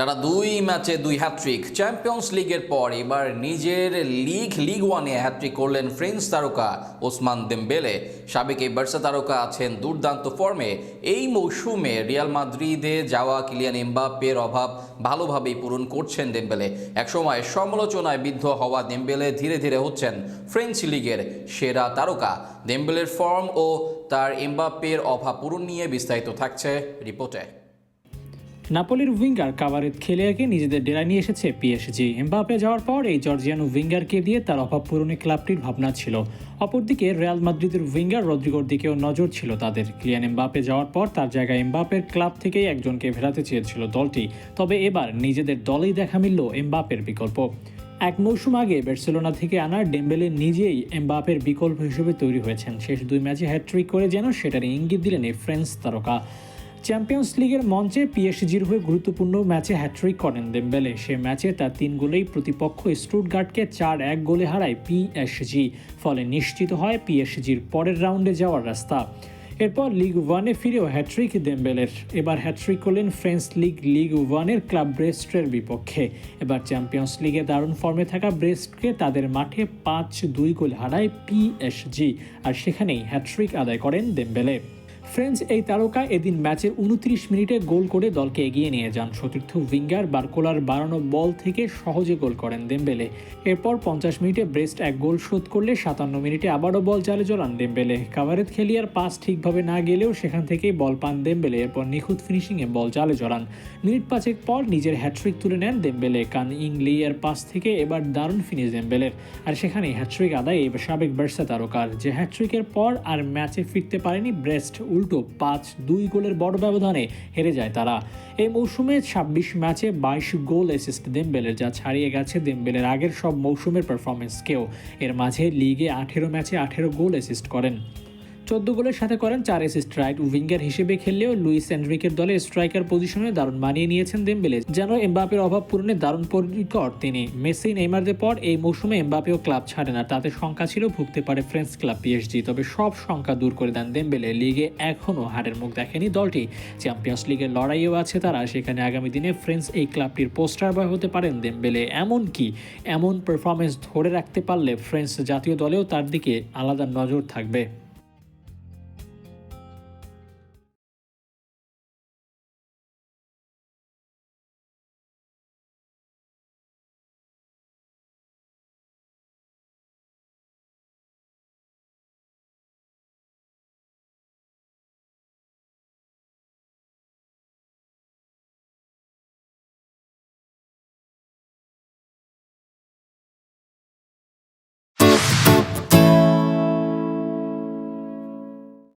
টানা দুই ম্যাচে দুই হ্যাট্রিক চ্যাম্পিয়ন্স লিগের পর এবার নিজের লিগ লিগ ওয়ানে হ্যাট্রিক করলেন ফ্রেঞ্চ তারকা ওসমান দেমবেলে। সাবেক এই বার্সা তারকা আছেন দুর্দান্ত ফর্মে এই মৌসুমে রিয়াল মাদ্রিদে যাওয়া কিলিয়ান এমবাপ্পের অভাব ভালোভাবেই পূরণ করছেন ডেম্বেলে একসময় সমালোচনায় বিদ্ধ হওয়া দেমবেলে ধীরে ধীরে হচ্ছেন ফ্রেঞ্চ লিগের সেরা তারকা। দেমবেলের ফর্ম ও তার এমবাপ্পের অভাব পূরণ নিয়ে বিস্তারিত থাকছে রিপোর্টে। নাপোলির উইঙ্গার কাভারেত খেলিয়াকে নিজেদের ডেরা নিয়ে এসেছে পিএসজি এমবাপে যাওয়ার পর এই জর্জিয়ানো উইঙ্গারকে দিয়ে তার অভাব পূরণে ক্লাবটির ভাবনা ছিল। অপরদিকে রিয়াল মাদ্রিদের উইঙ্গার রদ্রিগোর দিকেও নজর ছিল তাদের। ক্লিয়ান এমবাপে যাওয়ার পর তার জায়গায় এমবাপের ক্লাব থেকেই একজনকে ফেরাতে চেয়েছিল দলটি। তবে এবার নিজেদের দলেই দেখা মিলল এমবাপের বিকল্প। এক মৌসুম আগে বার্সেলোনা থেকে আনা ডেম্বেলে নিজেই এমবাপের বিকল্প হিসেবে তৈরি হয়েছেন। শেষ দুই ম্যাচে হ্যাট্রিক করে যেন সেটার ইঙ্গিত দিলেন এই ফ্রেঞ্চ তারকা। চ্যাম্পিয়ন্স লিগের মঞ্চে পিএসজির হয়ে গুরুত্বপূর্ণ ম্যাচে হ্যাট্রিক করেন দেমবেলে। সে ম্যাচে তার তিন গোলেই প্রতিপক্ষ স্টুটগার্টকে চার এক গোলে হারায় পিএসজি ফলে নিশ্চিত হয় পিএসজির পরের রাউন্ডে যাওয়ার রাস্তা। এরপর লিগ ওয়ানে ফিরেও হ্যাট্রিক দেমবেলের। এবার হ্যাট্রিক করলেন ফ্রেঞ্চ লিগ লিগ ওয়ানের ক্লাব ব্রেস্টের বিপক্ষে। এবার চ্যাম্পিয়ন্স লিগে দারুণ ফর্মে থাকা ব্রেস্টকে তাদের মাঠে পাঁচ দুই গোল হারায় পিএসজি আর সেখানেই হ্যাট্রিক আদায় করেন দেমবেলে। ফ্রেঞ্চ এই তারকা এদিন ম্যাচের উনত্রিশ মিনিটে গোল করে দলকে এগিয়ে নিয়ে যান। সতীর্থ উইঙ্গার বারকোলার বাড়ানো বল থেকে সহজে গোল করেন দেমবেলে। এরপর পঞ্চাশ মিনিটে ব্রেস্ট এক গোল শোধ করলে সাতান্ন মিনিটে আবারও বল চালে জড়ান দেমবেলে। কাভারেত খেলিয়ার পাস ঠিকভাবে না গেলেও সেখান থেকেই বল পান দেমবেলে। এরপর নিখুঁত ফিনিশিংয়ে বল জালে জড়ান। মিনিট পাঁচেক পর নিজের হ্যাট্রিক তুলে নেন দেমবেলে। কান ইংলি এর পাস থেকে এবার দারুণ ফিনিশ দেমবেলের। আর সেখানেই হ্যাট্রিক আদায় এই সাবেক বার্সা তারকার। যে হ্যাট্রিকের পর আর ম্যাচে ফিরতে পারেনি ব্রেস্ট। উল্টো পাঁচ দুই গোলের বড় ব্যবধানে হেরে যায় তারা। এই মৌসুমে ছাব্বিশ ম্যাচে বাইশ গোল অ্যাসিস্ট দেমবেলের, যা ছাড়িয়ে গেছে দেমবেলের আগের সব মৌসুমের পারফরমেন্সকেও এর মাঝে লিগে আঠেরো ম্যাচে আঠেরো গোল অ্যাসিস্ট করেন। চোদ্দ গোলের সাথে করেন চার অ্যাসিস্ট রাইট উইঙ্গার হিসেবে খেললেও লুইস এনরিকের দলে স্ট্রাইকার পজিশনে দারুণ মানিয়ে নিয়েছেন দেমবেলে, যেন এমবাপের অভাব পূরণে দারুণ পরিকর তিনি। মেসি, নেইমারদের পর এই মৌসুমে এমবাপেও ক্লাব ছাড়ে না, তাতে শঙ্কা ছিল ভুগতে পারে ফ্রেঞ্চ ক্লাব পিএসজি, তবে সব শঙ্কা দূর করে দেন দেমবেলে। লিগে এখনও হারের মুখ দেখেনি দলটি। চ্যাম্পিয়ন্স লিগের লড়াইও আছে তারা, সেখানে আগামী দিনে ফ্রেঞ্চ এই ক্লাবটির পোস্টার বয় হতে পারেন দেমবেলে। এমন কি এমন পারফরমেন্স ধরে রাখতে পারলে ফ্রেঞ্চ জাতীয় দলেও তার দিকে আলাদা নজর থাকবে।